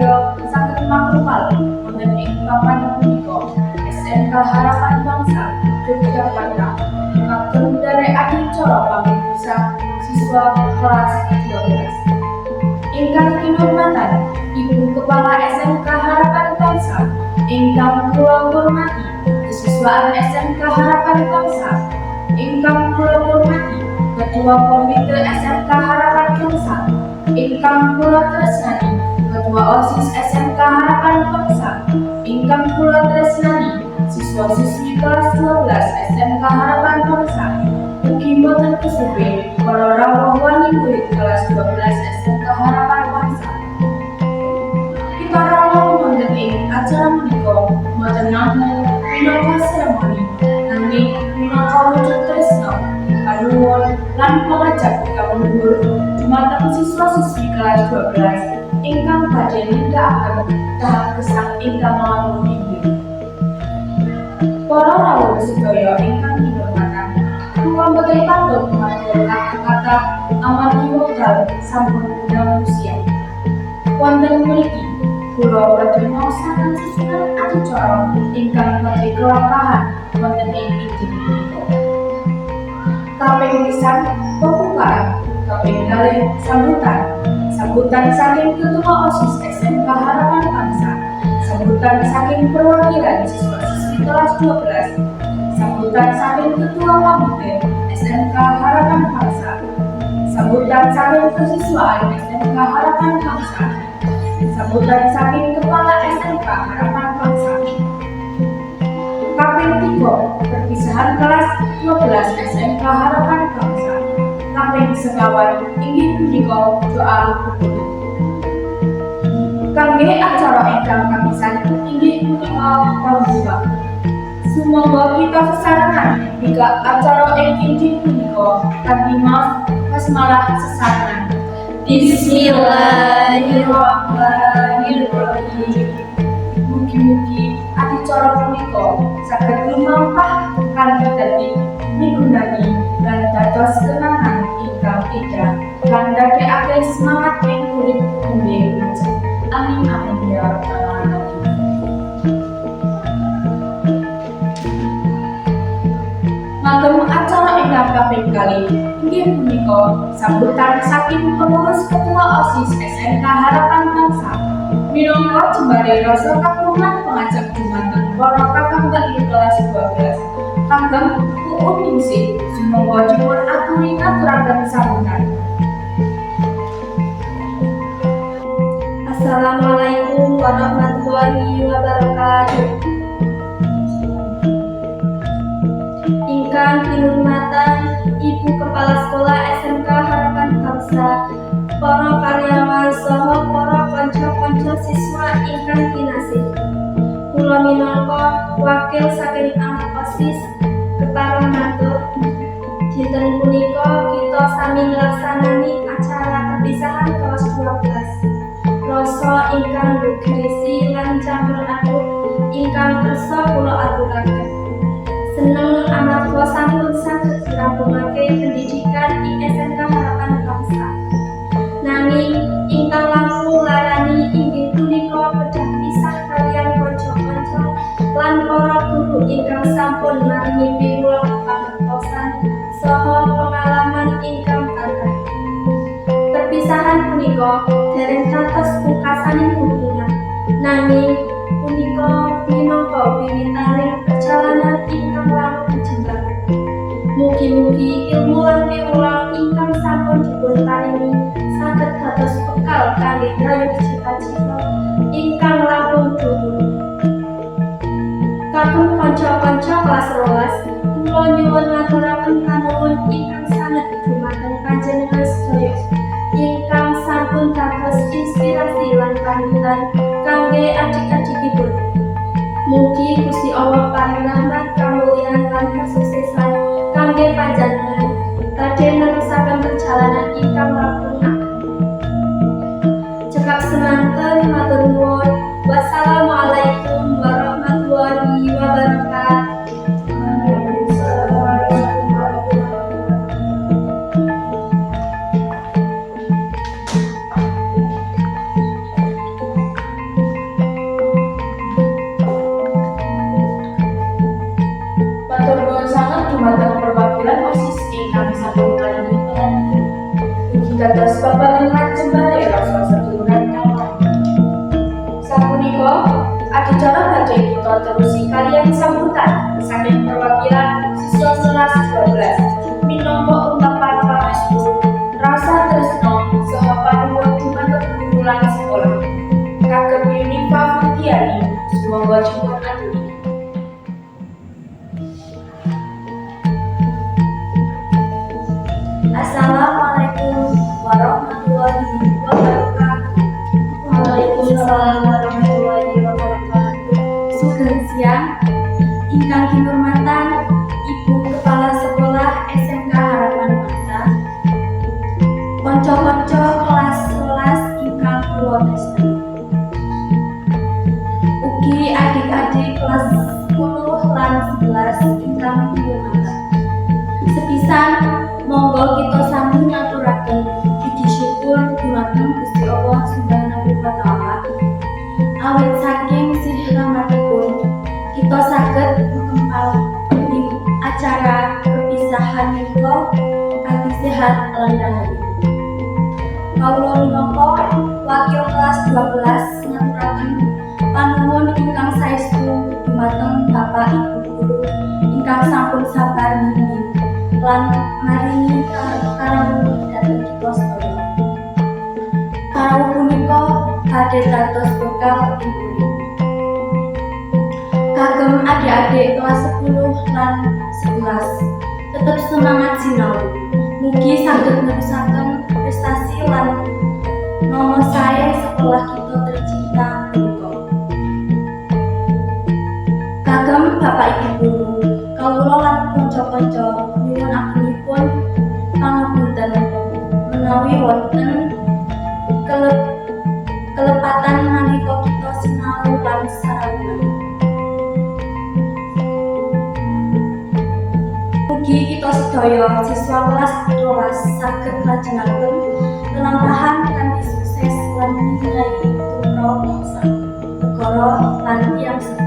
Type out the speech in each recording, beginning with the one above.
Sedaya saking makrumal wonten ing papan punika SMK Harapan Bangsa Yogyakarta kagem dari adicara pamrikusa siswa kelas 12. Ingkang kinurmatan Ibu Kepala SMK Harapan Bangsa, ingkang kula hormati siswaan SMK Harapan Bangsa, ingkang kula hormati Ketua Komite SMK Harapan Bangsa, ingkang kula tresnani Ketua OSIS SMK Harapan Bangsa, ingkang kula tresnani siswa-siswi kelas 12 SMK Harapan Bangsa, Ugi boten kesupe para rawuh wani murid kelas 12 SMK Harapan Bangsa. Kita rawuh wonten ing acara menika boten namung minangka seremoni, nanging minangka wujud tresna, panuwun lan pangajak ingkang luhur dumateng siswa-siswi kelas 12 ingkang badhe nindakaken tahap gesang ingkang lampung inggih. Para rawuh sedaya ingkang kinurmatan, kula boten pantun matur kata-kata amargi wekdal sampun dalu usia. Wonten mriki kula badhe maosaken susunan adicara ingkang badhe kelampahan wonten ing inggih punika. Kaping pisan pembukaan, kaping kalih sambutan, sambutan saking Ketua OSIS SMK Harapan Bangsa, sambutan saking perwakilan siswa-siswi kelas 12, sambutan saking Ketua Komite SMK Harapan Bangsa, sambutan saking kesiswaan SMK Harapan Bangsa, sambutan saking Kepala SMK Harapan Bangsa. Kaping 3, perpisahan kelas 12 SMK Harapan Kaping sekawan inggih doa rukun. Kangge acara ingkang kapisan inggih punika pambuka. Sumangga kita sesarengan hingga acara ing inggih punika kanthi maaf basmalah sesarengan. Bismillahirrahmanirrahim. Mugi-mugi adicara punika saged lumampah kanthi dadi migunani lan dados kenangan indah lan ndadekake semangat ing urip umbe. Amin amin ya rabbal alamin. Acara ingkang kaping kali inggih punika sambutan saking pengurus ketua OSIS SMK Harapan Bangsa minangka jembare rasa kagungan pengajak dumateng para kakang kelas 12 kagem Ningsih sumangga dipun aturi ngaturaken sambutan Assalamualaikum warahmatullahi wabarakatuh. Ingkang kinurmatan Ibu Kepala Sekolah SMK Harapan Bangsa, para karyawan saha para kanca-kanca siswa ingkang kinasih. Kula minangka wakil saking anak OSIS kepareng matur dinten punika kita sami nglaksanani acara perpisahan kelas 12 rasa ingkang bergerisi lan campur aduk ingkang kersa kula aturaken. Seneng amarga sampun saged ngrampungake pendidikan ing SMK Harapan Bangsa. Nanging ingkang sampun maringi piwulang pangertosan saha pengalaman ingkang kakah. Perpisahan punika dereng kados pungkasaning hubungan, nanging punika minangka wiwitaning perjalanan ingkang langkung jembar. Mugi-mugi ilmu lan piwulang ingkang sampun dipun paringi saged dados bekal kangge gayuh kanca kelas rolas, kula nyuwun ngaturaken panuwun ingkang sanget dumateng panjenengan sedaya ingkang sampun dados inspirasi lan panutan kangge adik-adikipun. Mugi Gusti Allah paringan perwakilan konco-konco kelas 11 ingkang kula tresnani. Ugi adik-adik kelas 10 lan 11 ingkang kinurmatan. Sepisan monggo kita sami ngaturaken puji syukur dumateng Gusti Allah Subhanahu wa taala. Awit saking sih rahmatipun kita saged mengempal ing acara perpisahan menika kanthi sehat lan. Ingkang saestu dumateng Bapak Ibu ingkang sampun sabar bimbing lan maringi karawuh dhateng kita sedaya. Karawuh punika badhe dados bekal. Kagem adik-adik kelas 10 lan 11 tetep semangat sinau. Mugi saged nerusaken prestasi lan nama sae sekolah Bapak Ibu kawula lan kanca-kanca nyuwun agunipun pangapunten menawi wonten kelep kelepatan nalika kita sinau lan sarana. Mugi kita sedaya siswa kelas 12 saged lajengaken lelampahan kanthi sukses lan nilai tumrap bangsa, negara lan tiyang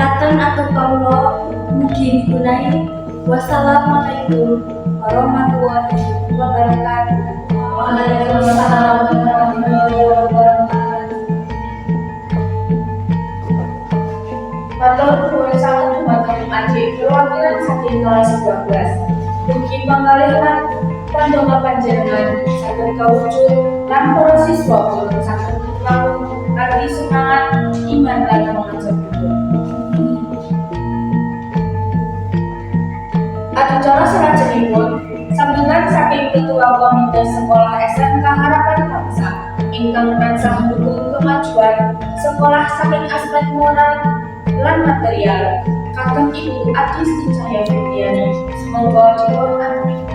Mekaten atur kawula mugi digunai. Wassalamualaikum warahmatullahi wabarakatuh. Waalaikumsalam warahmatullahi wabarakatuh. Matur nuwun sanget dumateng adik perwakilan saking kelas 12. Mugi panggalih lan pandonga panjenengan saged kawujud lan para siswa saged lamun kanthi semangat iman lan mengajak hidup. Acara salajengipun sambutan saking Ketua Komite Sekolah SMK Harapan Bangsa ingkang tansah mendukung kemajuan sekolah saking aspek moral lan material kagem Ibu Adisti Cahya Fitriani semoga dipun ampuni.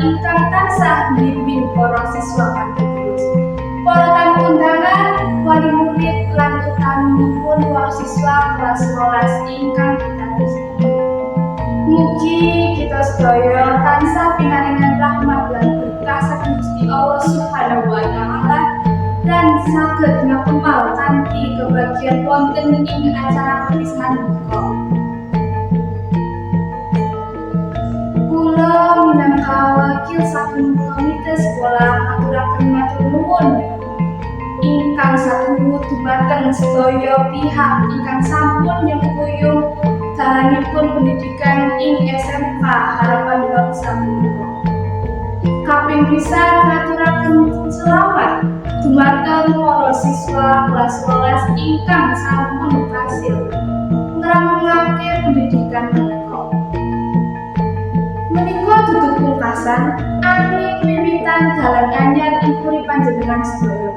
Ingkang tansah bimbing para siswa kanthi tulus. Para tamu undangan, wali murid lan utaminipun para siswa kelas 11 ingkang tresnani. Mugi kita sedaya tansah pinaringan rahmat lan berkah saking Gusti Allah Subhanahu wa taala dan saged ngapal kanthi kebagian wonten ing acara perpisahan menika. Wakil saking komite sekolah aturaken matur nuwun ingkang satuhu dumateng sedaya pihak ingkang sampun nyengkuyung dalanipun pendidikan ing SMK Harapan Bangsa punika. Kaping pisan ngaturaken selamat dumateng para siswa kelas 11 ingkang sampun kasil ngrampungaken pendidikan menika. Menika pungkasan angin wiwitan dalan anyar ing puri panjenengan sedaya.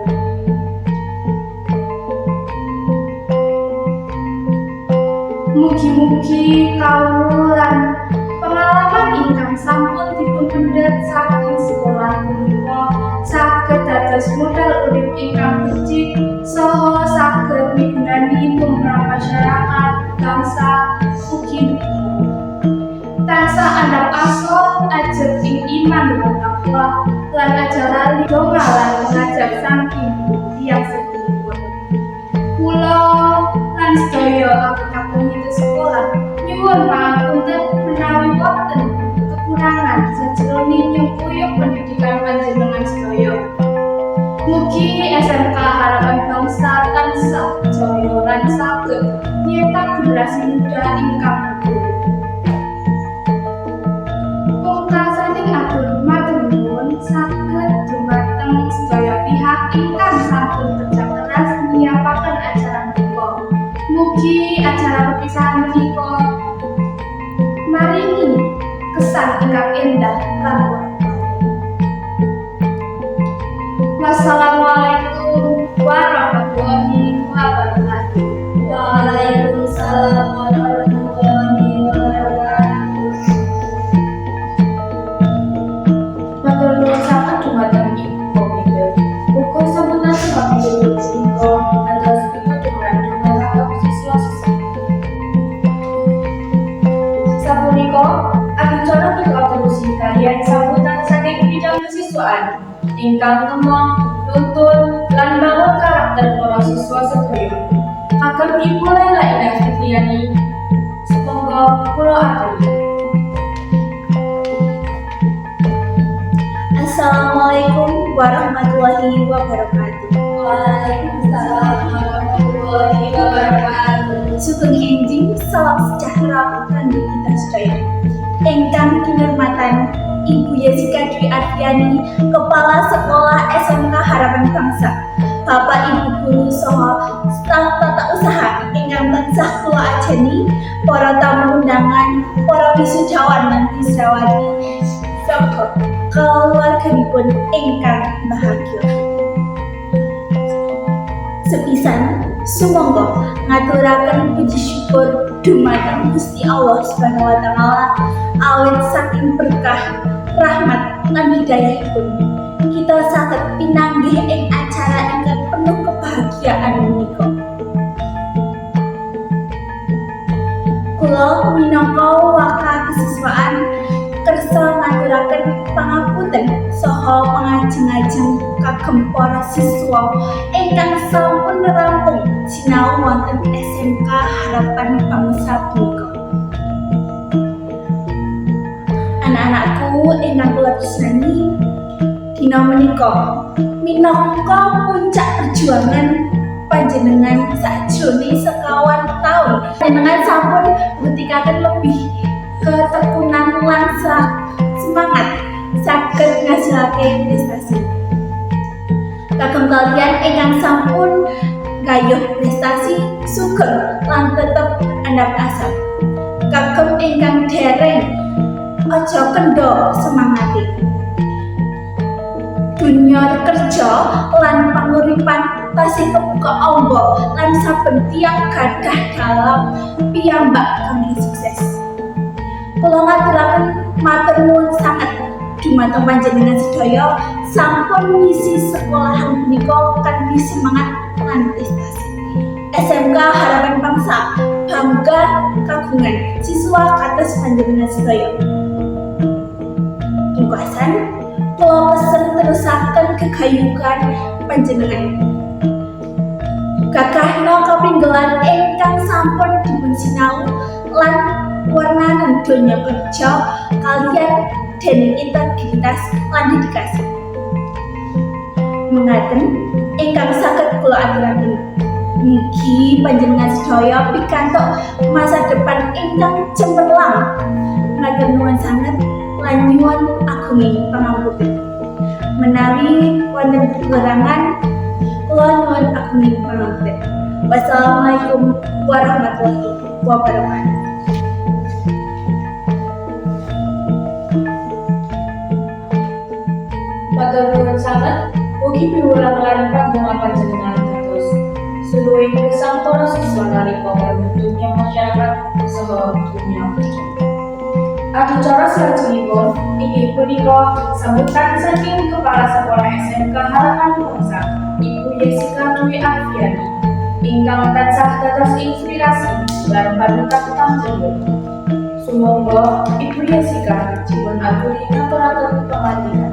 Mugi-mugi kawulan pengalaman ingkang sampun dipun pendet saking sekolah punika saged dados modal urip ingkang becik saha saged migunani tumrap masyarakat bangsa ugi tansah andhap asor ajeng ing iman lan takwa lan ajaran lidonga lan mengajak saking tiang sedulur. Kula lan sedaya kakung itu sekolah nyuwun pangapunten Wassalamualaikum ingkang ngomong nuntun lan bangun karakter para siswa sedaya. Kagem Ibu Laila Indah Fitriani, semoga kula aturi. Assalamualaikum warahmatullahi wabarakatuh. Waalaikumsalam warahmatullahi wabarakatuh. Sugeng enjing salam sejahtera kangge kita sedaya. Ingkang kinurmatan Ibu Yesika Dwi Arfiani, Kepala Sekolah SMK Harapan Bangsa, Bapak Ibu Guru saha staf tata usaha ingkang tansah kula ajeni, para tamu undangan, para wisudawan lan wisudawati, saha keluarganipun ingkang bahagia. Sepisan sumangga ngaturaken puji syukur dumateng Gusti Allah Subhanahu wa taala awit saking berkah rahmat lan hidayahipun kita saged pinanggih ing acara ingkang penuh kebahagiaan menika. Kula minangka waka kesiswaan kersa ngaturaken pangapunten saha pangajeng-ajeng kagem para siswa ingkang sampun rampung sinau wonten SMK Harapan Bangsa kula tresnani, dina menika minangka puncak perjuangan panjenengan sakjroning sekawan tahun panjenengan sampun mbuktikan lebih ketekunan lan semangat. Saged ngasilake prestasi. Kagem kalian ingkang sampun gayuh prestasi sugeng lan tetep andhap asap kagem ingkang dereng aja kendor semangati dunia kerja lan panguripan tasih kebuka ombo lan saben tiang gadah dalam piyambak kangge sukses. Kula ngaturaken matur nuwun sanget dumateng panjenengan sedaya sampun ngisi sekolahan punika kanthi semangat lan prestasi. SMK Harapan Bangsa bangga kagungan siswa kados panjenengan sedaya. Kula pesen terusaken kegayuhan panjenengan. Gagahna kapinggelan ingkang sampun dipun sinau lan warnanen donya kerja kalian dan integritas lan dedikasi. Mengaten ingkang saged kula aturaken. Mugi panjenengan sedaya pikantuk masa depan ingkang cemerlang. Matur nuwun sanget lan nyuwun agunging pangapunten. Menawi wonten kekurangan, kula nyuwun agunging pangapunten. Wassalamualaikum warahmatullahi wabarakatuh. Matur nuwun sanget ugi piwulang lan panjenengan panjenengan dados seluruh gesang para siswa nalika dunia masyarakat saha dunia kerja. Adicara salajengipun inggih punika sambutan saking Kepala Sekolah SMK Harapan Bangsa Ibu Yesika Dwi Arfiani ingkang tansah dados inspirasi lan panutan tampilipun. Sumangga Ibu Yasika dipun aturi ngaturaken pangandikan.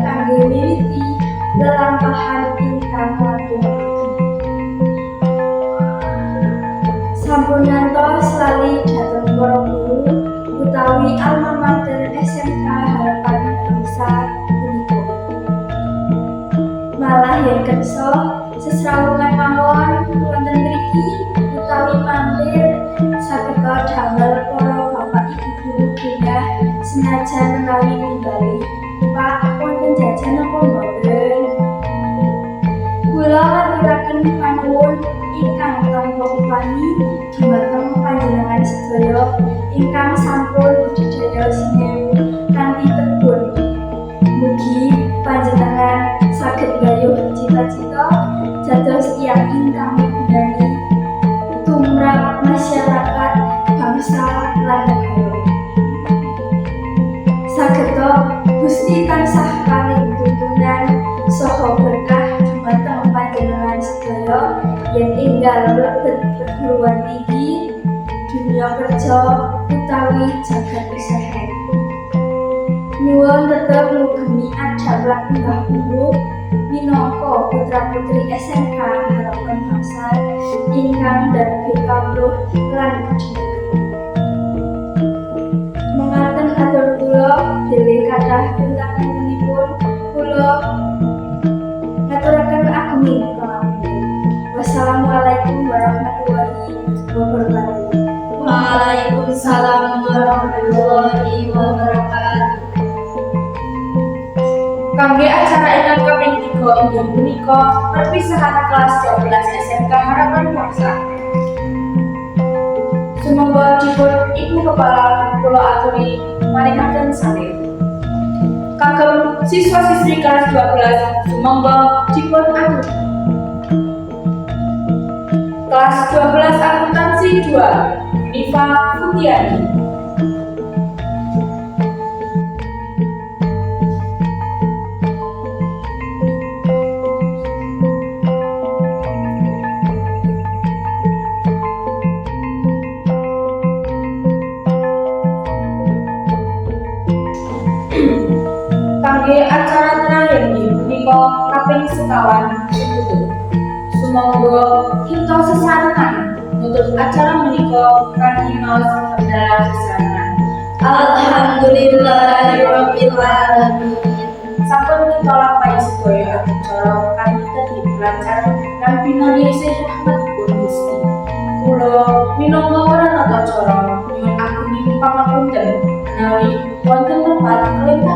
só mlebet perguruan tinggi dunia kerja utawi jagat usaha. Nyuwun tetep ngugemi adab lan unggah ungguh minangka putra putri SMK Harapan Bangsa ingkang darbe kawruh lan. Mengaten atur kula dhewe kathah Waalaikumsalam warahmatullahi wabarakatuh. Kangge acara ingkang kaping 3 inggih punika perpisahan kelas 12 SMK Harapan Bangsa. Sumangga dipun Ibu Kepala kula aturi maringaken saking. Kagem siswa-siswi kelas 12 sumangga dipun atur. Kelas 12 akuntansi 2 Nifa Futiani. Kangge acara terakhir di punika kaping sekawan. Sumangga kita sesarengan nutup acara menika kanthi maos dalam sesarengan. Alhamdulillahirabbil alamin. Sampun kita lampahi sedaya acara kanthi tertib lancar lan pinanggih isih rahmatipun Gusti. Kula minangka ora nata cara nyuwun agunging pangapunten menawi wonten tempat kelima